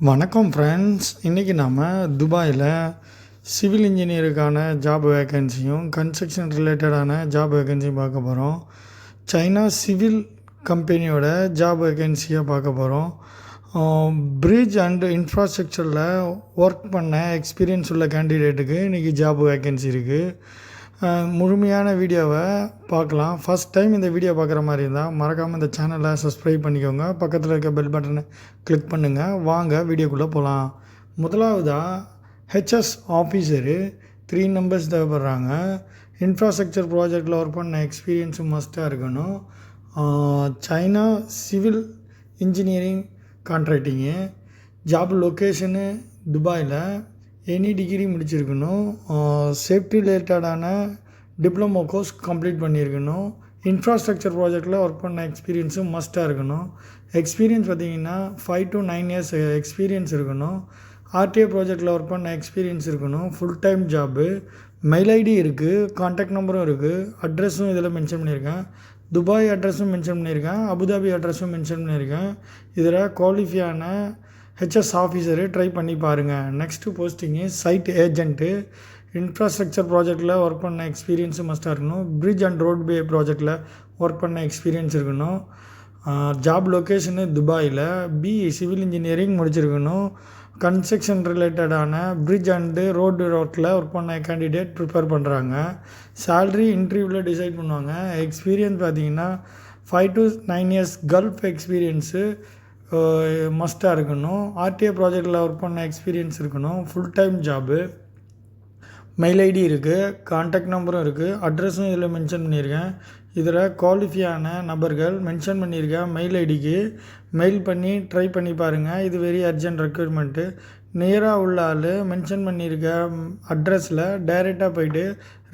வணக்கம் ஃப்ரெண்ட்ஸ் இன்றைக்கி நாம் துபாயில் சிவில் இன்ஜினியருக்கான ஜாப் வேகன்சியும் கன்ஸ்ட்ரக்ஷன் ரிலேட்டடான ஜாப் வேகன்சியும் பார்க்க போகிறோம் சைனா சிவில் கம்பெனியோட ஜாப் வேகன்சியை பார்க்க போகிறோம் பிரிட்ஜ் அண்ட் இன்ஃப்ராஸ்ட்ரக்சரில் ஒர்க் பண்ண எக்ஸ்பீரியன்ஸ் உள்ள கேண்டிடேட்டுக்கு இன்றைக்கி ஜாப் வேகன்சி இருக்குது முழுமையான வீடியோவை பார்க்கலாம். ஃபஸ்ட் டைம் இந்த வீடியோ பார்க்குற மாதிரி இருந்தால் மறக்காமல் இந்த சேனலை சப்ஸ்கிரைப் பண்ணிக்கோங்க. பக்கத்தில் இருக்க பெல் பட்டனை கிளிக் பண்ணுங்கள் வாங்க வீடியோக்குள்ளே போகலாம் முதலாவதாக ஹெச்எஸ் ஆஃபீஸரு த்ரீ நம்பர்ஸ் தேவைப்படுறாங்க. இன்ஃப்ராஸ்ட்ரக்சர் ப்ராஜெக்டில் ஒர்க் பண்ண எக்ஸ்பீரியன்ஸும் மஸ்ட்டாக இருக்கணும். China civil engineering contracting job location துபாயில் எனி டிகிரி முடிச்சிருக்கணும். சேஃப்டி ரிலேட்டடான டிப்ளமோ கோர்ஸ் கம்ப்ளீட் பண்ணியிருக்கணும் இன்ஃப்ராஸ்ட்ரக்சர் ப்ராஜெக்டில் ஒர்க் பண்ண எக்ஸ்பீரியன்ஸும் மஸ்ட்டாக இருக்கணும். எக்ஸ்பீரியன்ஸ் பார்த்தீங்கன்னா five to nine years experience இருக்கணும். ஆர்டிஏ ப்ராஜெக்டில் ஒர்க் பண்ண எக்ஸ்பீரியன்ஸ் இருக்கணும். Full time job mail ID இருக்குது காண்டாக்ட் நம்பரும் இருக்குது அட்ரஸும் இதில் மென்ஷன் பண்ணியிருக்கேன் துபாய் அட்ரஸும் மென்ஷன் பண்ணியிருக்கேன் அபுதாபி அட்ரஸும் மென்ஷன் பண்ணியிருக்கேன் இதில் குவாலிஃபியான ஹெச்எஸ் ஆஃபீஸரு ட்ரை பண்ணி பாருங்கள் next posting site agent infrastructure ப்ராஜெக்டில் ஒர்க் பண்ண எக்ஸ்பீரியன்ஸு மஸ்ட்டாக இருக்கணும். பிரிட்ஜ் அண்ட் ரோட் பே ப்ராஜெக்டில் ஒர்க் பண்ண எக்ஸ்பீரியன்ஸ் இருக்கணும். ஜாப் லொக்கேஷனு துபாயில். பிஇ சிவில் இன்ஜினியரிங் முடிச்சிருக்கணும். கன்ஸ்ட்ரக்ஷன் ரிலேட்டடான பிரிட்ஜ் அண்டு ரோடு ரோட்டில் ஒர்க் பண்ண கேண்டிடேட் ப்ரிப்பேர் பண்ணுறாங்க சேல்ரி இன்டர்வியூவில் டிசைட் பண்ணுவாங்க. எக்ஸ்பீரியன்ஸ் பார்த்தீங்கன்னா five to nine years gulf experience மஸ்ட்டாக இருக்கணும். ஆர்டிஏ ப்ராஜெக்டில் ஒர்க் பண்ண எக்ஸ்பீரியன்ஸ் இருக்கணும். Full time job mail ID இருக்குது கான்டாக்ட் நம்பரும் இருக்குது அட்ரஸும் இதில் மென்ஷன் பண்ணியிருக்கேன். இதில் குவாலிஃபையான நபர்கள் மென்ஷன் பண்ணியிருக்கேன் மெயில் ஐடிக்கு மெயில் பண்ணி ட்ரை பண்ணி பாருங்கள் இது வெரி அர்ஜென்ட் ரெக்யூர்மெண்ட்டு நேராக உள்ள ஆள் மென்ஷன் பண்ணியிருக்க அட்ரஸில் டைரெக்டாக போயிட்டு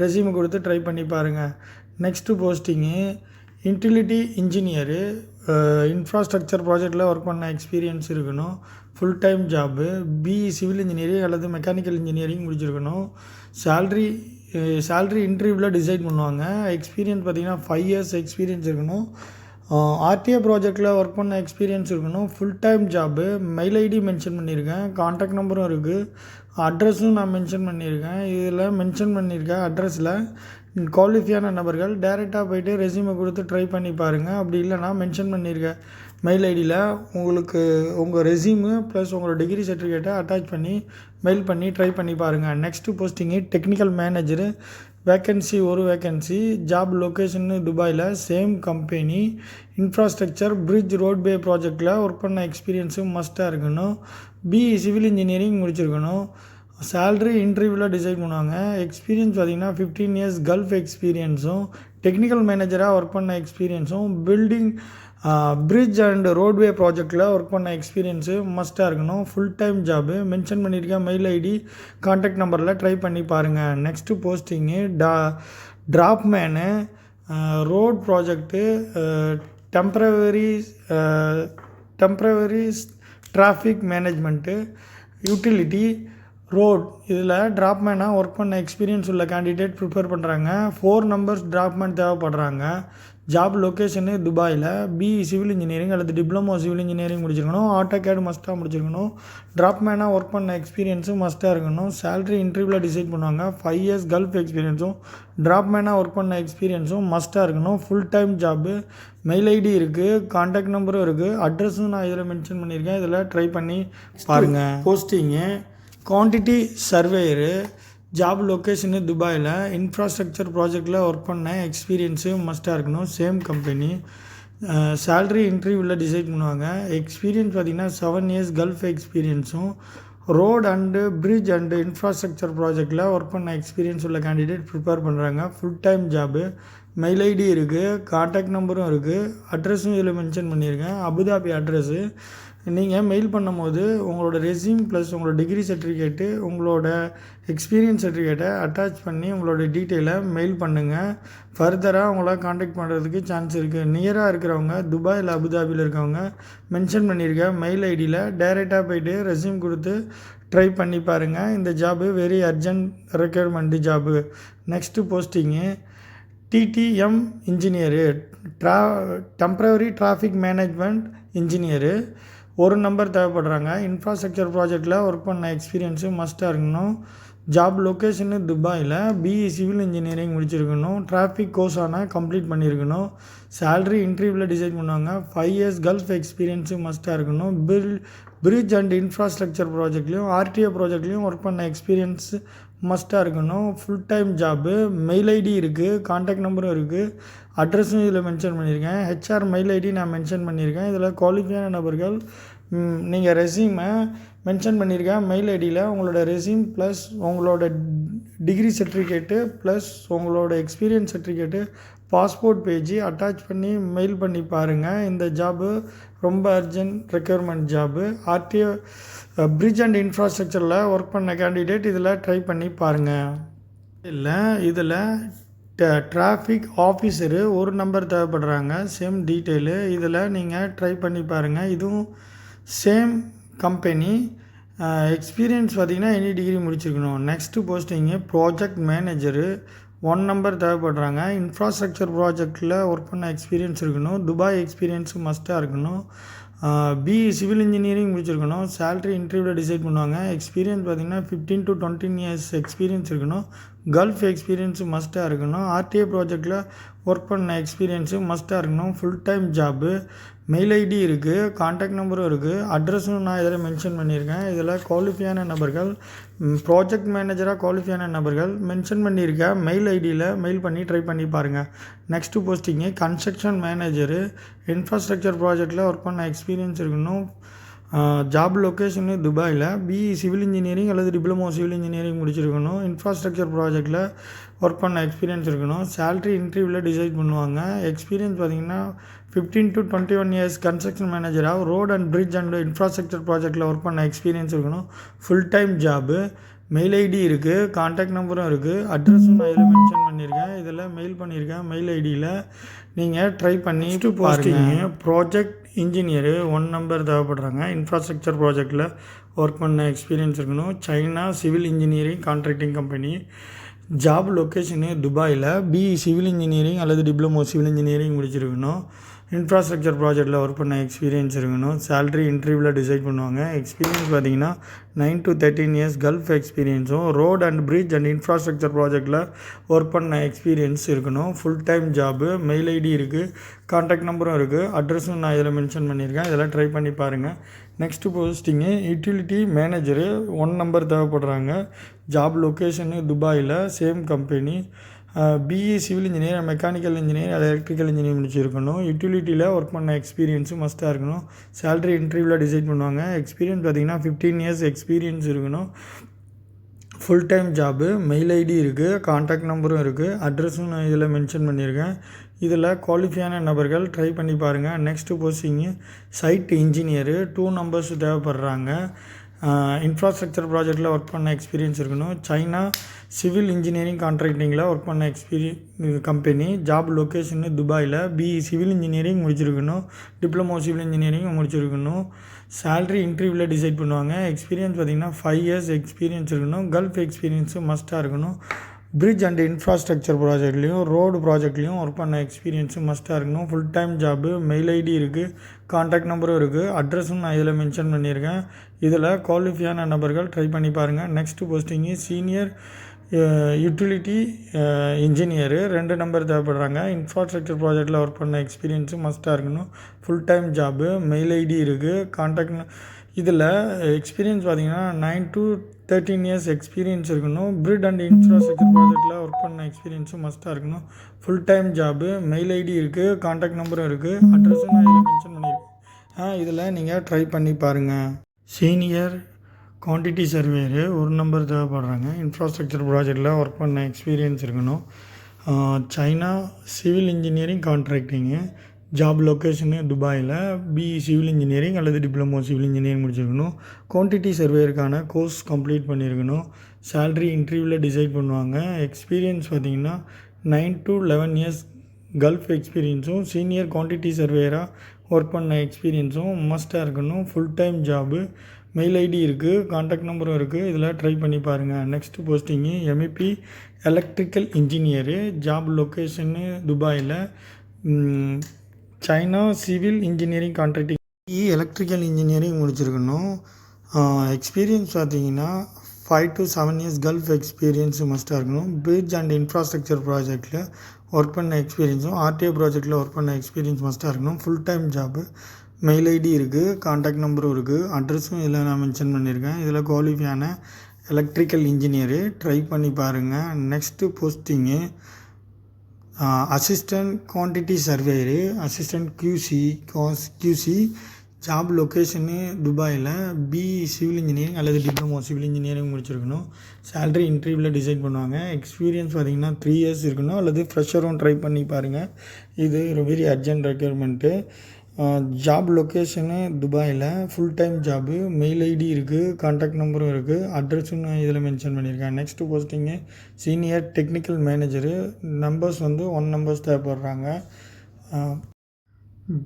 ரெசியூம் கொடுத்து ட்ரை பண்ணி பாருங்கள் next posting utility engineer infrastructure ப்ராஜெக்டில் ஒர்க் பண்ண எக்ஸ்பீரியன்ஸ் இருக்கணும். Full time job BE civil engineering அல்லது மெக்கானிக்கல் இன்ஜினியரிங் முடிச்சிருக்கணும். சேல்ரி சேல்ரி இன்டர்வியூவில் டிசைட் பண்ணுவாங்க. எக்ஸ்பீரியன்ஸ் பார்த்தீங்கன்னா ஃபைவ் இயர்ஸ் எக்ஸ்பீரியன்ஸ் இருக்கணும். ஆர்டிஏ ப்ராஜெக்டில் ஒர்க் பண்ண எக்ஸ்பீரியன்ஸ் இருக்கணும். Full time job mail ID mention பண்ணியிருக்கேன். காண்டாக்ட் நம்பரும் இருக்குது அட்ரஸும் நான் மென்ஷன் பண்ணியிருக்கேன். இதில் மென்ஷன் பண்ணியிருக்கேன் அட்ரஸில் குவாலிஃபையான நபர்கள் டைரெக்டாக போயிட்டு ரெசியூமை கொடுத்து ட்ரை பண்ணி பாருங்கள் அப்படி இல்லைனா மென்ஷன் பண்ணியிருக்கேன் மெயில் ஐடியில் உங்களுக்கு உங்கள் ரெசியூமு ப்ளஸ் உங்களோட டிகிரி சர்டிஃபிகேட்டை அட்டாச் பண்ணி மெயில் பண்ணி ட்ரை பண்ணி பாருங்கள் next posting technical manager vacancy ஒரு வேக்கன்சி ஜாப் லொக்கேஷன்னு துபாயில் same company infrastructure bridge roadway ப்ராஜெக்டில் ஒர்க் பண்ண எக்ஸ்பீரியன்ஸும் மஸ்ட்டாக இருக்கணும். பிஇ சிவில் இன்ஜினியரிங் முடிச்சிருக்கணும். சேல்ரி இன்டர்வியூவில் டிசைட் பண்ணுவாங்க. எக்ஸ்பீரியன்ஸ் பார்த்தீங்கன்னா ஃபிஃப்டீன் இயர்ஸ் கல்ஃப் எக்ஸ்பீரியன்ஸும் டெக்னிக்கல் மேனேஜராக ஒர்க் பண்ண எக்ஸ்பீரியன்ஸும் பில்டிங் பிரிட்ஜ் அண்ட் ரோட்வே ப்ராஜெக்டில் ஒர்க் பண்ண எக்ஸ்பீரியன்ஸு மஸ்ட்டாக இருக்கணும். ஃபுல் டைம் ஜாபு மென்ஷன் பண்ணியிருக்கேன் மெயில் ஐடி காண்டாக்ட் நம்பரில் ட்ரை பண்ணி பாருங்கள் நெக்ஸ்ட்டு போஸ்டிங்கு டா draftsman road project temporary temporary traffic management utility road இதில் ட்ராப்மேனாக ஒர்க் பண்ண எக்ஸ்பீரியன்ஸ் உள்ள கேண்டிடேட் ப்ரிப்பேர் பண்ணுறாங்க ஃபோர் நம்பர்ஸ் ட்ராப்மேன் தேவைப்படுறாங்க. ஜாப் லொக்கேஷனு துபாயில் பிஇ சிவில் இன்ஜினியரிங் அல்லது டிப்ளமோ சிவில் இன்ஜினியரிங் முடிச்சிருக்கணும். ஆட்டோ கேடு மஸ்ட்டாக முடிச்சிருக்கணும் ட்ராப்மேனாக ஒர்க் பண்ண எக்ஸ்பீரியன்ஸும் மஸ்ட்டாக இருக்கணும். சேலரி இன்டர்வியூவில் டிசைட் பண்ணுவாங்க. ஃபைவ் இயர்ஸ் கல்ஃப் எக்ஸ்பீரியன்ஸும் ட்ராப்மேனாக ஒர்க் பண்ண எக்ஸ்பீரியன்ஸும் மஸ்ட்டாக இருக்கணும். Full time job mail ID இருக்குது காண்டாக்ட் நம்பரும் இருக்குது அட்ரஸும் நான் இதில் மென்ஷன் பண்ணியிருக்கேன். இதில் ட்ரை பண்ணி பாருங்கள் posting quantity surveyor job location துபாயில் இன்ஃப்ராஸ்ட்ரக்சர் ப்ராஜெக்டில் ஒர்க் பண்ண எக்ஸ்பீரியன்ஸு மஸ்ட்டாக இருக்கணும். சேம் கம்பெனி சேல்ரி இன்டர்வியூவில் டிசைட் பண்ணுவாங்க. எக்ஸ்பீரியன்ஸ் பார்த்திங்கன்னா seven years gulf எக்ஸ்பீரியன்ஸும் road and bridge and infrastructure ப்ராஜெக்டில் ஒர்க் பண்ண எக்ஸ்பீரியன்ஸ் உள்ள கேண்டிடேட் ப்ரிப்பேர் பண்ணுறாங்க full time job mail ID இருக்குது காண்டாக்ட் நம்பரும் இருக்குது அட்ரஸும் இதில் மென்ஷன் பண்ணியிருக்கேன் அபுதாபி அட்ரஸ்ஸு நீங்கள் மெயில் பண்ணும்போது உங்களோட ரெஸ்யூம் ப்ளஸ் உங்களோட டிகிரி சர்டிஃபிகேட்டு உங்களோட எக்ஸ்பீரியன்ஸ் சர்டிஃபிகேட்டை அட்டாச் பண்ணி உங்களோட டீட்டெயிலை மெயில் பண்ணுங்கள் ஃபர்தராக உங்களை காண்டாக்ட் பண்ணுறதுக்கு சான்ஸ் இருக்குது நியராக இருக்கிறவங்க துபாயில் அபுதாபியில் இருக்கவங்க மென்ஷன் பண்ணியிருக்க மெயில் ஐடியில் டைரெக்டாக போயிட்டு ரெஸ்யூம் கொடுத்து ட்ரை பண்ணி பாருங்கள் இந்த job very urgent requirement job next posting TTM engineer draw temporary traffic management engineer ஒரு நம்பர் தேவைப்படுறாங்க. இன்ஃப்ராஸ்ட்ரக்சர் ப்ராஜெக்ட்டில் ஒர்க் பண்ண எக்ஸ்பீரியன்ஸு மஸ்ட்டாக இருக்கணும். ஜாப் லொக்கேஷனு துபாயில் பிஇ சிவில் இன்ஜினியரிங் முடிச்சிருக்கணும். டிராஃபிக் ஆனால் கம்ப்ளீட் பண்ணியிருக்கணும் சேல்ரி இன்டர்வியூவில் டிசைட் பண்ணுவாங்க. ஃபைவ் இயர்ஸ் கல்ஃப் எக்ஸ்பீரியன்ஸு மஸ்ட்டாக இருக்கணும். பில் பிரிட்ஜ் அண்ட் இன்ஃப்ராஸ்ட்ரக்சர் ப்ராஜெக்ட்லேயும் ஆர்டிஓ ப்ராஜெக்ட்லேயும் ஒர்க் பண்ண எக்ஸ்பீரியன்ஸ் மஸ்ட்டாக இருக்கணும். Full time job mail ID இருக்குது காண்டாக்ட் நம்பரும் இருக்குது அட்ரஸும் இதில் மென்ஷன் பண்ணியிருக்கேன். ஹெச்ஆர் மெயில் ஐடி நான் மென்ஷன் பண்ணியிருக்கேன். இதில் குவாலிஃபையான நபர்கள் நீங்கள் ரெஸ்யூமை மென்ஷன் பண்ணியிருக்கேன். மெயில் ஐடியில் உங்களோட ரெசியூம் ப்ளஸ் உங்களோட டிகிரி சர்டிஃபிகேட்டு ப்ளஸ் உங்களோட experience certificate passport page attach பண்ணி மெயில் பண்ணி பாருங்கள் இந்த ஜாபு ரொம்ப urgent requirement job RTO bridge and இன்ஃப்ராஸ்ட்ரக்சரில் work பண்ண கேண்டிடேட் இதில் ட்ரை பண்ணி பாருங்கள் இல்லை இதில் டிராஃபிக் ஆஃபீஸரு ஒரு நம்பர் தேவைப்படுறாங்க. சேம் டீட்டெயிலு இதில் நீங்கள் ட்ரை பண்ணி பாருங்கள் இதுவும் சேம் கம்பெனி எக்ஸ்பீரியன்ஸ் பார்த்தீங்கன்னா எனி டிகிரி முடிச்சிருக்கணும். Next posting project manager one number தேவைப்படுறாங்க. Infrastructure ப்ராஜெக்டில் ஒர்க் பண்ண எக்ஸ்பீரியன்ஸ் இருக்கணும். துபாய் எக்ஸ்பீரியன்ஸு மஸ்ட்டாக இருக்கணும். பி சிவில் இன்ஜினியரிங் முடிச்சிருக்கணும். சேல்ரி இன்டர்வியூவில் டிசைட் பண்ணுவாங்க. எக்ஸ்பீரியன்ஸ் பார்த்தீங்கன்னா fifteen to twenty years experience இருக்கணும். கல்ஃப் எக்ஸ்பீரியன்ஸு மஸ்ட்டாக இருக்கணும். ஆர்டிஏ ப்ராஜெக்டில் ஒர்க் பண்ண எக்ஸ்பீரியன்ஸு மஸ்ட்டாக இருக்கணும். Full time job mail ID இருக்குது காண்டாக்ட் நம்பரும் இருக்குது அட்ரஸும் நான் இதில் மென்ஷன் பண்ணியிருக்கேன். இதில் குவாலிஃபையான நபர்கள் ப்ராஜெக்ட் மேனேஜராக குவாலிஃபையான நபர்கள் மென்ஷன் பண்ணியிருக்கேன். மெயில் ஐடியில் மெயில் பண்ணி ட்ரை பண்ணி பாருங்கள் next posting construction manager infrastructure ப்ராஜெக்டில் ஒர்க் பண்ண எக்ஸ்பீரியன்ஸ் இருக்கணும். ஜாப் லொக்கேஷனு துபாயில். பிஇ சிவில் இன்ஜினியரிங் அல்லது டிப்ளமோ சிவில் இன்ஜினியரிங் முடிச்சிருக்கணும். இன்ஃப்ராஸ்ட்ரக்சர் ப்ராஜெக்டில் ஒர்க் பண்ண எக்ஸ்பீரியன்ஸ் இருக்கணும். சேல்ரி இன்டர்வியூவில் டிசைட் பண்ணுவாங்க. எக்ஸ்பீரியன்ஸ் பார்த்திங்கன்னா fifteen to twenty one years construction மேனேஜராக road and bridge and infrastructure ப்ராஜெக்ட்டில் ஒர்க் பண்ண எக்ஸ்பீரியன்ஸ் இருக்கணும். Full time job mail ID இருக்குது காண்டாக்ட் நம்பரும் இருக்குது அட்ரஸும் நான் இதில் மென்ஷன் பண்ணியிருக்கேன் இதில் மெயில் பண்ணியிருக்கேன் மெயில் ஐடியில் நீங்கள் ட்ரை பண்ணிட்டு பாருங்க. ப்ராஜெக்ட் இன்ஜினியரு ஒன் நம்பர் தேவைப்படுறாங்க. இன்ஃப்ராஸ்ட்ரக்சர் ப்ராஜெக்டில் ஒர்க் பண்ண எக்ஸ்பீரியன்ஸ் இருக்கணும். China civil engineering contracting company job location துபாயில் பிஇ சிவில் இன்ஜினியரிங் அல்லது டிப்ளமோ சிவில் இன்ஜினியரிங் முடிச்சிருக்கணும். இன்ஃப்ராஸ்ட்ரக்சர் ப்ராஜெக்ட்டில் ஒர்க் பண்ண எக்ஸ்பீரியன்ஸ் இருக்கணும். சேல்ரி இன்டர்வியூவில் டிசைட் பண்ணுவாங்க. எக்ஸ்பீரியன்ஸ் பார்த்தீங்கன்னா nine to thirteen years Gulf எக்ஸ்பீரியன்ஸும் road and bridge and infrastructure ப்ராஜெக்ட்டில் ஒர்க் பண்ண எக்ஸ்பீரியன்ஸ் இருக்கணும். Full time job mail ID இருக்குது கான்டாக்ட் நம்பரும் இருக்குது அட்ரஸும் நான் இதில் மென்ஷன் பண்ணியிருக்கேன். இதெல்லாம் ட்ரை பண்ணி பாருங்கள் next posting utility manager one number தேவைப்படுறாங்க. Job location துபாயில் same company BE civil engineer mechanical engineer அது எலக்ட்ரிக்கல் இன்ஜினியர் முடிச்சிருக்கணும். யூட்டிலிட்டியில் ஒர்க் பண்ண எக்ஸ்பீரியன்ஸும் மஸ்ட்டாக இருக்கணும். சேலரி இன்டர்வியூவில் டிசைட் பண்ணுவாங்க. எக்ஸ்பீரியன்ஸ் பார்த்திங்கன்னா ஃபிஃப்டீன் இயர்ஸ் எக்ஸ்பீரியன்ஸ் இருக்கணும். Full time job mail ID இருக்குது காண்டாக்ட் நம்பரும் இருக்குது அட்ரஸும் நான் இதில் மென்ஷன் பண்ணியிருக்கேன். இதில் குவாலிஃபையான நபர்கள் ட்ரை பண்ணி பாருங்கள் next posting site engineer two numbers தேவைப்படுறாங்க. Infrastructure ப்ராஜெக்டில் ஒர்க் பண்ண எக்ஸ்பீரியன்ஸ் இருக்கணும். சைனா சிவில் இன்ஜினியரிங் கான்ட்ராக்டிங்கில் ஒர்க் பண்ண எக்ஸ்பீரியன் கம்பெனி ஜாப் லொக்கேஷனு துபாயில் பிஇ சிவில் இன்ஜினியரிங் முடிச்சிருக்கணும். டிப்ளமோ சிவில் இன்ஜினியரிங் முடிச்சிருக்கணும். சேல்ரி இன்டர்வியூவில் டிசைட் பண்ணுவாங்க. எக்ஸ்பீரியன்ஸ் பார்த்திங்கன்னா ஃபைவ் இயர்ஸ் எக்ஸ்பீரியன்ஸ் இருக்கணும். கல்ஃப் எக்ஸ்பீரியன்ஸு மஸ்ட்டாக இருக்கணும். பிரிட்ஜ் அண்ட் இன்ஃப்ராஸ்ட்ரக்சர் ப்ராஜெக்ட்லேயும் ரோடு ப்ராஜெக்ட்லேயும் ஒர்க் பண்ண எக்ஸ்பீரியன்ஸும் மஸ்ட்டாக இருக்கணும். Full time job mail ID இருக்குது காண்டாக்ட் நம்பரும் இருக்குது அட்ரஸும் நான் இதில் மென்ஷன் பண்ணியிருக்கேன். இதில் குவாலிஃபையான நபர்கள் ட்ரை பண்ணி பாருங்கள் next posting senior utility engineer ரெண்டு நம்பர் தேவைப்படுறாங்க. இன்ஃப்ராஸ்ட்ரக்சர் ப்ராஜெக்டில் ஒர்க் பண்ண எக்ஸ்பீரியன்ஸும் மஸ்ட்டாக இருக்கணும். Full time job mail ID இருக்குது காண்டாக்ட் இதில் எக்ஸ்பீரியன்ஸ் பார்த்தீங்கன்னா nine to thirteen years experience இருக்கணும். பிரிட் அண்ட் இன்ஃப்ராஸ்ட்ரக்சர் ப்ராஜெக்டில் ஒர்க் பண்ண எக்ஸ்பீரியன்ஸும் மஸ்ட்டாக இருக்கணும். Full time job mail ID இருக்குது காண்டாக்ட் நம்பரும் இருக்குது அட்ரஸும் நான் இதில் மென்ஷன் பண்ணியிருக்கேன் இதில் நீங்கள் ட்ரை பண்ணி பாருங்கள் சீனியர் குவான்டிட்டி சர்வேரு ஒரு நம்பர் தேவைப்படுறாங்க. இன்ஃப்ராஸ்ட்ரக்சர் ப்ராஜெக்டில் ஒர்க் பண்ண எக்ஸ்பீரியன்ஸ் இருக்கணும். China civil engineering contracting job location துபாயில் பிஇ சிவில் இன்ஜினியரிங் அல்லது டிப்ளமோ சிவில் இன்ஜினியரிங் முடிச்சிருக்கணும். குவான்டிட்டி சர்வேயருக்கான கோர்ஸ் கம்ப்ளீட் பண்ணியிருக்கணும் சேல்ரி இன்டர்வியூவில் டிசைட் பண்ணுவாங்க. எக்ஸ்பீரியன்ஸ் பார்த்திங்கன்னா nine to eleven years Gulf எக்ஸ்பீரியன்ஸும் senior quantity சர்வேயராக ஒர்க் பண்ண எக்ஸ்பீரியன்ஸும் மஸ்ட்டாக இருக்கணும். Full time job mail ID இருக்குது காண்டாக்ட் நம்பரும் இருக்குது இதில் ட்ரை பண்ணி பாருங்கள் next posting MEP electrical engineer job location துபாயில். China civil engineering contracting E electrical engineering முடிச்சிருக்கணும். எக்ஸ்பீரியன்ஸ் பார்த்தீங்கன்னா five to seven years Gulf experience மஸ்ட்டாக இருக்கணும். பிரிட்ஜ் அண்ட் இன்ஃப்ராஸ்ட்ரக்சர் ப்ராஜெக்ட்டில் ஒர்க் பண்ண எக்ஸ்பீரியன்ஸும் ஆர்டிஓ ப்ராஜெக்ட்டில் ஒர்க் பண்ண எக்ஸ்பீரியன்ஸ் மஸ்ட்டாக இருக்கணும். Full time job mail ID இருக்குது காண்டாக்ட் நம்பரும் இருக்குது அட்ரஸும் இதில் நான் மென்ஷன் பண்ணியிருக்கேன். இதில் குவாலிஃபையான எலக்ட்ரிக்கல் இன்ஜினியரு ட்ரை பண்ணி பாருங்கள் next posting assistant quantity surveyor assistant QC cos QC job location துபாயில் பி சிவில் இன்ஜினியரிங் அல்லது டிப்ளமோ சிவில் இன்ஜினியரிங் முடிச்சிருக்கணும். சேலரி இன்டர்வியூவில் டிசைட் பண்ணுவாங்க. எக்ஸ்பீரியன்ஸ் பார்த்தீங்கன்னா த்ரீ இயர்ஸ் இருக்கணும். அல்லது ஃப்ரெஷரும் ட்ரை பண்ணி பாருங்கள் இது ஒரு very urgent requirement job location துபாயில். Full time job mail ID இருக்குது கான்டாக்ட் நம்பரும் இருக்குது அட்ரஸும் நான் இதில் மென்ஷன் பண்ணியிருக்கேன். Next posting senior technical manager numbers வந்து ஒன் நம்பர்ஸ் தேவைப்படுறாங்க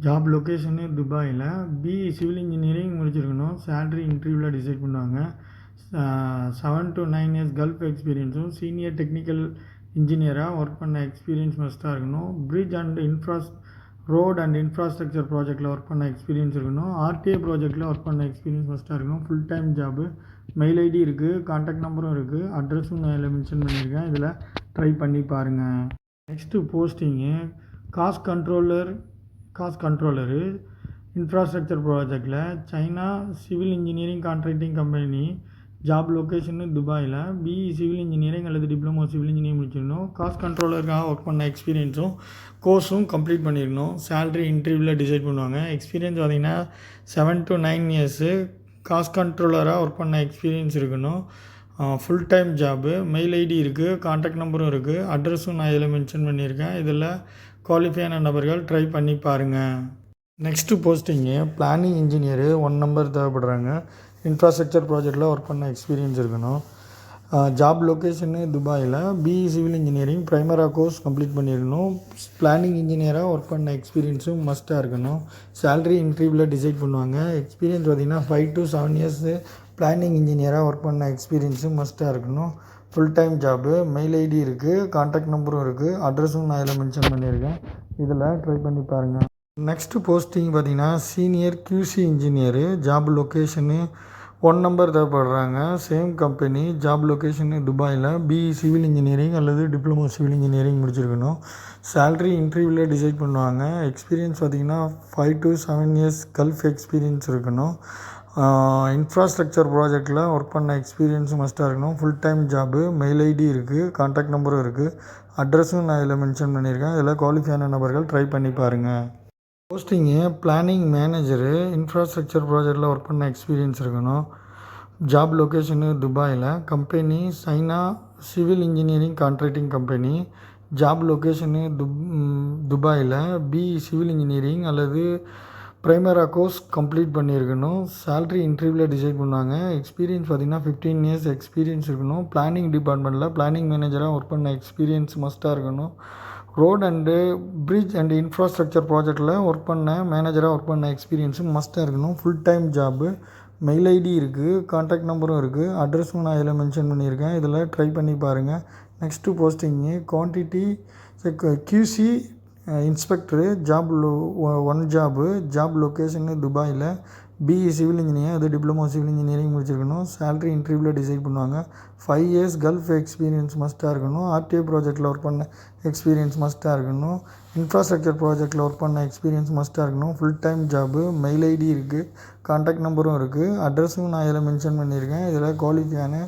ஜாப் லொக்கேஷனு துபாயில். பிஇ சிவில் இன்ஜினியரிங் முடிச்சிருக்கணும். சேல்ரி இன்டர்வியூவில் டிசைட் பண்ணுவாங்க. Seven to nine years Gulf எக்ஸ்பீரியன்ஸும் senior technical இன்ஜினியராக ஒர்க் பண்ண எக்ஸ்பீரியன்ஸ் மஸ்ட்டாக இருக்கணும். பிரிட்ஜ் அண்ட் இன்ஃப்ராஸ் ரோட் அண்ட் இன்ஃப்ராஸ்ட்ரக்சர் ப்ராஜெக்ட்டில் ஒர்க் பண்ண எக்ஸ்பீரியன்ஸ் இருக்கணும். ஆர்டிஏ ப்ராஜெக்ட்டில் ஒர்க் பண்ண எக்ஸ்பீரியன்ஸ் மஸ்ட்டாக இருக்கணும். Full time job mail ID இருக்குது காண்டாக்ட் நம்பரும் இருக்குது அட்ரஸும் நான் இதில் மென்ஷன் பண்ணியிருக்கேன். இதில் ட்ரை பண்ணி பாருங்கள் next posting cost controller cost controller infrastructure ப்ராஜெக்டில் China civil engineering contracting company job location துபாயில் பிஇ சிவில் இன்ஜினியரிங் அல்லது டிப்ளமோ சிவில் இன்ஜினியரிங் முடிச்சிருக்கணும் காஸ்ட் கண்ட்ரோலருக்காக ஒர்க் பண்ண எக்ஸ்பீரியன்ஸும் கோர்ஸும் கம்ப்ளீட் பண்ணிடணும் சேல்ரி இன்டர்வியூவில் டிசைட் பண்ணுவாங்க. எக்ஸ்பீரியன்ஸ் பார்த்திங்கன்னா seven to nine years cost கண்ட்ரோலராக work பண்ண எக்ஸ்பீரியன்ஸ் இருக்கணும். Full time job mail ID இருக்குது காண்டாக்ட் நம்பரும் இருக்குது அட்ரஸும் நான் இதில் மென்ஷன் பண்ணியிருக்கேன். இதில் குவாலிஃபையான நபர்கள் ட்ரை பண்ணி பாருங்கள் next posting planning engineer one number தேவைப்படுறாங்க. Infrastructure ப்ராஜெக்டில் ஒர்க் பண்ண எக்ஸ்பீரியன்ஸ் இருக்கணும். ஜாப் லொக்கேஷனு துபாயில் BE civil engineering Primavera course complete பண்ணியிருக்கணும் பிளானிங் இன்ஜினியராக ஒர்க் பண்ண எக்ஸ்பீரியன்ஸும் மஸ்ட்டாக இருக்கணும். சேலரி இன்டர்வியூவில் டிசைட் பண்ணுவாங்க. எக்ஸ்பீரியன்ஸ் பார்த்திங்கன்னா five to seven years planning இன்ஜினியராக ஒர்க் பண்ண எக்ஸ்பீரியன்ஸும் மஸ்ட்டாக இருக்கணும். Full time job mail ID இருக்குது காண்டாக்ட் நம்பரும் இருக்குது அட்ரஸும் நான் இதில் மென்ஷன் பண்ணியிருக்கேன். இதில் ட்ரை பண்ணி பாருங்கள் நெக்ஸ்ட்டு போஸ்டிங் பார்த்தீங்கன்னா senior QC engineer job location one number தேவைப்படுறாங்க. Same company job location துபாயில் பிஇ சிவில் இன்ஜினியரிங் அல்லது டிப்ளமோ சிவில் இன்ஜினியரிங் முடிச்சிருக்கணும். சேல்ரி இன்டர்வியூவில் டிசைட் பண்ணுவாங்க. எக்ஸ்பீரியன்ஸ் பார்த்திங்கன்னா five to seven years Gulf experience இருக்கணும். இன்ஃப்ராஸ்ட்ரக்சர் ப்ராஜெக்டில் ஒர்க் பண்ண எக்ஸ்பீரியன்ஸும் மஸ்ட்டாக இருக்கணும். Full time job mail ID இருக்குது கான்டாக்ட் நம்பரும் இருக்குது அட்ரஸும் நான் இதில் மென்ஷன் பண்ணியிருக்கேன். இதில் குவாலிஃபையான நபர்கள் ட்ரை பண்ணி பாருங்கள் போஸ்டிங்கு பிளானிங் மேனேஜரு இன்ஃப்ராஸ்ட்ரக்சர் ப்ராஜெக்டில் ஒர்க் பண்ண எக்ஸ்பீரியன்ஸ் இருக்கணும். ஜாப் லொக்கேஷனு துபாயில். Company China civil engineering contracting company job location துப் துபாயில். பி சிவில் இன்ஜினியரிங் அல்லது ப்ரைமரா கோர்ஸ் கம்ப்ளீட் பண்ணியிருக்கணும். சேல்ரி இன்டர்வியூவில் டிசைட் பண்ணுவாங்க எக்ஸ்பீரியன்ஸ் பார்த்திங்கன்னா ஃபிஃப்டீன் இயர்ஸ் எக்ஸ்பீரியன்ஸ் இருக்கணும். பிளானிங் டிபார்ட்மெண்ட்டில் பிளானிங் மேனேஜராக ஒர்க் பண்ண எக்ஸ்பீரியன்ஸ் மஸ்ட்டாக இருக்கணும். Road and bridge and infrastructure ப்ராஜெக்டில் ஒர்க் பண்ண மேனேஜராக ஒர்க் பண்ண எக்ஸ்பீரியன்ஸும் மஸ்ட்டாக இருக்கணும். Full time job mail ID இருக்குது காண்டாக்ட் நம்பரும் இருக்குது அட்ரஸும் நான் இதில் மென்ஷன் பண்ணியிருக்கேன். இதில் ட்ரை பண்ணி பாருங்கள் next posting quantity QC inspector job low one job job location துபாயில் பிஇ சிவில் இன்ஜினியர் அது டிப்ளமோ சிவில் இன்ஜினியரிங் முடிச்சிருக்கணும். சேலரி இன்டர்வியூவில் டிசைட் பண்ணுவாங்க. ஃபைவ் இயர்ஸ் கல்ஃப் எக்ஸ்பீரியன்ஸ் மஸ்ட்டாக இருக்கணும். ஆர்டிஓ ப்ராஜெக்ட்டில் ஒர்க் பண்ண எக்ஸ்பீரியன்ஸ் மஸ்ட்டாக இருக்கணும். இன்ஃப்ராஸ்ட்ரக்சர் ப்ராஜெக்ட்டில் ஒர்க் பண்ண எக்ஸ்பீரியன்ஸ் மஸ்ட்டாக இருக்கணும். Full time job mail ID இருக்குது காண்டாக்ட் நம்பரும் இருக்குது அட்ரஸும் நான் இதில் மென்ஷன் பண்ணியிருக்கேன். இதில் குவாலிஃபியான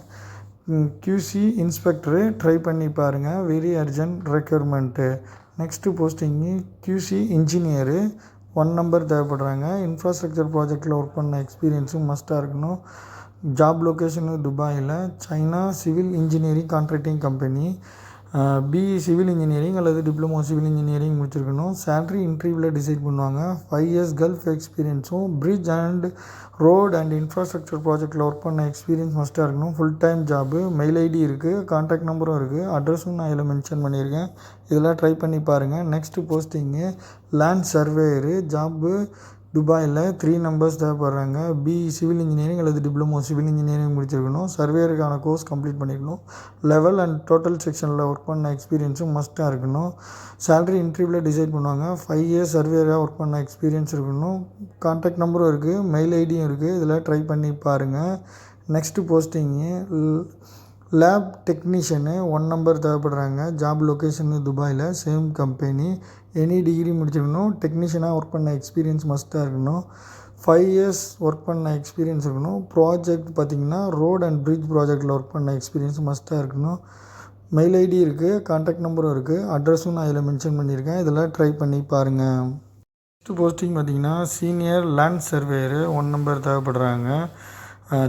கியூசி இன்ஸ்பெக்டரு ட்ரை பண்ணி பாருங்கள் very urgent requirement next posting QC engineer one number தேவைப்படுறாங்க. Infrastructure ப்ராஜெக்ட்டில் ஒர்க் பண்ண எக்ஸ்பீரியன்ஸும் மஸ்ட்டாக இருக்கணும். ஜாப் லொக்கேஷனு துபாயில். China civil engineering contracting company BE civil engineering அல்லது டிப்ளமோ சிவில் இன்ஜினியரிங் முடிச்சிருக்கணும். சேல்ரி இன்டர்வியூவில் டிசைட் பண்ணுவாங்க. Five years gulf எக்ஸ்பீரியன்ஸும் bridge and road and infrastructure ப்ராஜெக்ட்டில் ஒர்க் பண்ண எக்ஸ்பீரியன்ஸ் மஸ்ட்டாக இருக்கணும். Full time job mail ID இருக்குது கான்டாக்ட் நம்பரும் இருக்குது அட்ரஸும் நான் இதில் மென்ஷன் பண்ணியிருக்கேன். இதெல்லாம் ட்ரை பண்ணி பாருங்கள் next posting land surveyor job துபாயில் த்ரீ நம்பர்ஸ் தேவைப்படுறாங்க பி சிவில் இன்ஜினியரிங் அல்லது டிப்ளமோ சிவில் இன்ஜினியரிங் முடிச்சிருக்கணும். சர்வேயருக்கான கோர்ஸ் கம்ப்ளீட் பண்ணியிருக்கணும் லெவல் அண்ட் டோட்டல் செக்ஷனில் ஒர்க் பண்ண எக்ஸ்பீரியன்ஸும் மஸ்ட்டாக இருக்கணும். சேலரி இன்டர்வியூவில் டிசைட் பண்ணுவாங்க. ஃபைவ் இயர்ஸ் சர்வேயராக ஒர்க் பண்ண எக்ஸ்பீரியன்ஸ் இருக்கணும். கான்டாக்ட் நம்பரும் இருக்குது மெயில் ஐடியும் இருக்குது இதில் ட்ரை பண்ணி பாருங்கள் next posting lab technician one number தேவைப்படுறாங்க. Job location துபாயில். சேம் கம்பெனி எனி டிகிரி முடிச்சிருக்கணும். டெக்னீஷியனாக ஒர்க் பண்ண எக்ஸ்பீரியன்ஸ் மஸ்ட்டாக இருக்கணும். ஃபைவ் இயர்ஸ் ஒர்க் பண்ண எக்ஸ்பீரியன்ஸ் இருக்கணும். ப்ராஜெக்ட் பார்த்திங்கன்னா ரோட் அண்ட் பிரிட்ஜ் ப்ராஜெக்ட்டில் ஒர்க் பண்ண எக்ஸ்பீரியன்ஸ் மஸ்ட்டாக இருக்கணும். மெயில் ஐடி இருக்குது கான்டாக்ட் நம்பரும் இருக்குது அட்ரஸும் நான் இதில் மென்ஷன் பண்ணியிருக்கேன். இதெல்லாம் ட்ரை பண்ணி பாருங்கள் நெக்ஸ்ட் போஸ்டிங் பார்த்திங்கன்னா senior land surveyor one number தேவைப்படுறாங்க.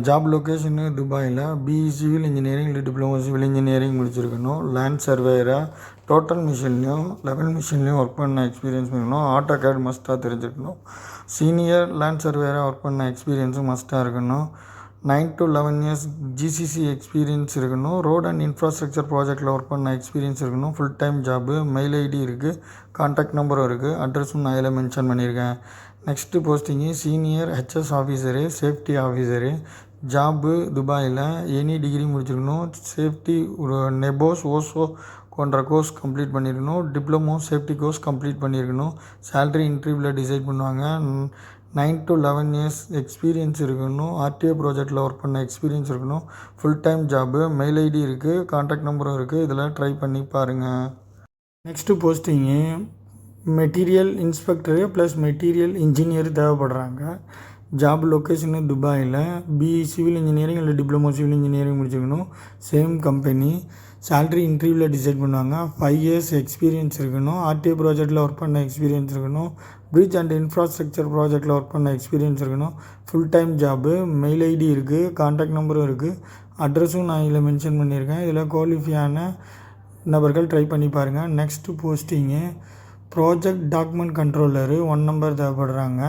Job location துபாயில் பிஇ சிவில் இன்ஜினியரிங் இல்லை டிப்ளமோ சிவில் இன்ஜினியரிங் முடிச்சிருக்கணும். லேண்ட் சர்வேயராக டோட்டல் மிஷின்லேயும் லெவல் மிஷின்லேயும் ஒர்க் பண்ண எக்ஸ்பீரியன்ஸ் இருக்கணும் ஆட்டோ கேட் மஸ்ட்டாக தெரிஞ்சுக்கணும். சீனியர் லேண்ட் சர்வேராக ஒர்க் பண்ண எக்ஸ்பீரியன்ஸும் மஸ்ட்டாக இருக்கணும். Nine to eleven years GCC experience இருக்கணும். ரோட் அண்ட் இன்ஃப்ராஸ்ட்ரக்சர் ப்ராஜெக்ட்டில் ஒர்க் பண்ண எக்ஸ்பீரியன்ஸ் இருக்கணும். Full time job mail ID இருக்குது கான்டாக்ட் நம்பரும் இருக்குது அட்ரஸும் நான் இதில் மென்ஷன் பண்ணியிருக்கேன். Next posting senior HS officer safety officer job துபாயில் எனி டிகிரி முடிச்சிருக்கணும். சேஃப்டி ஒரு நெபோஸ் ஓசோ போன்ற கோர்ஸ் கம்ப்ளீட் பண்ணியிருக்கணும் டிப்ளமோ சேஃப்டி கோர்ஸ் கம்ப்ளீட் பண்ணியிருக்கணும் சேல்ரி இன்டர்வியூவில் டிசைட் பண்ணுவாங்க. Nine to eleven years experience இருக்கணும். ஆர்டிஓ ப்ராஜெக்ட்டில் ஒர்க் பண்ண எக்ஸ்பீரியன்ஸ் இருக்கணும். Full time job mail ID இருக்குது காண்டாக்ட் நம்பரும் இருக்குது இதில் ட்ரை பண்ணி பாருங்கள் next posting material inspector plus material engineer தேவைப்படுறாங்க. Job location துபாயில். பிஇ சிவில் இன்ஜினியரிங் இல்லை டிப்ளமோ சிவில் இன்ஜினியரிங் முடிச்சுக்கணும் சேம் கம்பெனி சேல்ரி இன்டர்வியூவில் டிசைட் பண்ணுவாங்க. ஃபைவ் இயர்ஸ் எக்ஸ்பீரியன்ஸ் இருக்கணும். ஆர்டிஓ ப்ராஜெக்ட்டில் ஒர்க் பண்ண எக்ஸ்பீரியன்ஸ் இருக்கணும். பிரிட்ஜ் அண்ட் இன்ஃப்ராஸ்ட்ரக்சர் ப்ராஜெக்ட்டில் ஒர்க் பண்ண எக்ஸ்பீரியன்ஸ் இருக்கணும். Full time job mail ID இருக்குது கான்டாக்ட் நம்பரும் இருக்குது அட்ரஸும் நான் இதில் மென்ஷன் பண்ணியிருக்கேன். இதில் குவாலிஃபையான நபர்கள் ட்ரை பண்ணி பாருங்கள் next posting project document controller one number தேவைப்படுறாங்க.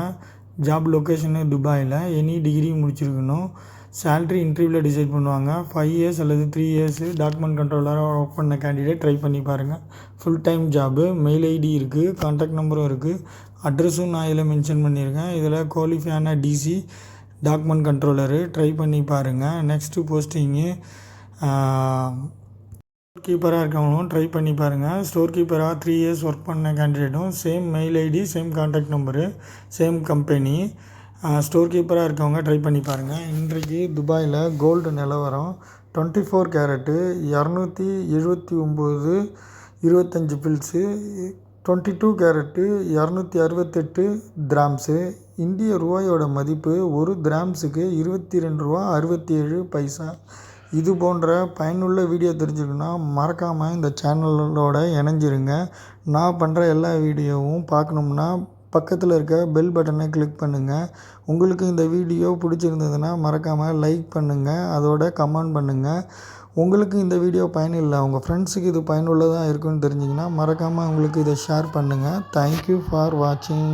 Job location துபாயில் எனி டிகிரி முடிச்சிருக்கணும். சேல்ரி இன்டர்வியூவில் டிசைட் பண்ணுவாங்க. ஃபைவ் இயர்ஸ் அல்லது த்ரீ இயர்ஸு டாக்குமெண்ட் கண்ட்ரோலராக ஒர்க் பண்ண கேண்டிடேட் ட்ரை பண்ணி பாருங்கள் full time job mail ID இருக்குது கான்டாக்ட் நம்பரும் இருக்குது அட்ரஸும் நான் இதில் மென்ஷன் பண்ணியிருக்கேன் இதில் குவாலிஃபையான டிசி டாக்குமெண்ட் கண்ட்ரோலரு ட்ரை பண்ணி பாருங்கள் நெக்ஸ்ட்டு போஸ்டிங்கு ஸ்டோர் கீப்பராக இருக்கவங்களும் ட்ரை பண்ணி பாருங்கள் ஸ்டோர் கீப்பராக த்ரீ இயர்ஸ் ஒர்க் பண்ண கேண்டிடேட்டும் same mail ID same contact number same company store கீப்பராக இருக்கவங்க ட்ரை பண்ணி பாருங்கள் இன்றைக்கு துபாயில் கோல்டு நிலவரம் டுவெண்ட்டி ஃபோர் கேரட்டு இரநூத்தி எழுபத்தி ஒம்பது இருபத்தஞ்சி பில்ஸு டுவெண்ட்டி டூ கேரட்டு இரநூத்தி அறுபத்தெட்டு கிராம்ஸு இந்திய ரூபாயோட மதிப்பு ஒரு கிராம்ஸுக்கு இருபத்தி ரெண்டு ரூபா அறுபத்தி ஏழு பைசா. இது போன்ற பயனுள்ள வீடியோ தெரிஞ்சுக்கணுன்னா மறக்காமல் இந்த சேனலோட இணைஞ்சிருங்க. நான் பண்ணுற எல்லா வீடியோவும் பார்க்கணும்னா பக்கத்தில் இருக்க பெல் பட்டனை கிளிக் பண்ணுங்கள் உங்களுக்கு இந்த வீடியோ பிடிச்சிருந்ததுன்னா மறக்காமல் லைக் பண்ணுங்கள் அதோட கமெண்ட் பண்ணுங்கள் உங்களுக்கு இந்த வீடியோ பயனில்லை உங்கள் ஃப்ரெண்ட்ஸுக்கு இது பயனுள்ளதாக இருக்குன்னு தெரிஞ்சிங்கன்னா மறக்காமல் உங்களுக்கு இதை ஷேர் பண்ணுங்கள் தேங்க்யூ ஃபார் வாட்சிங்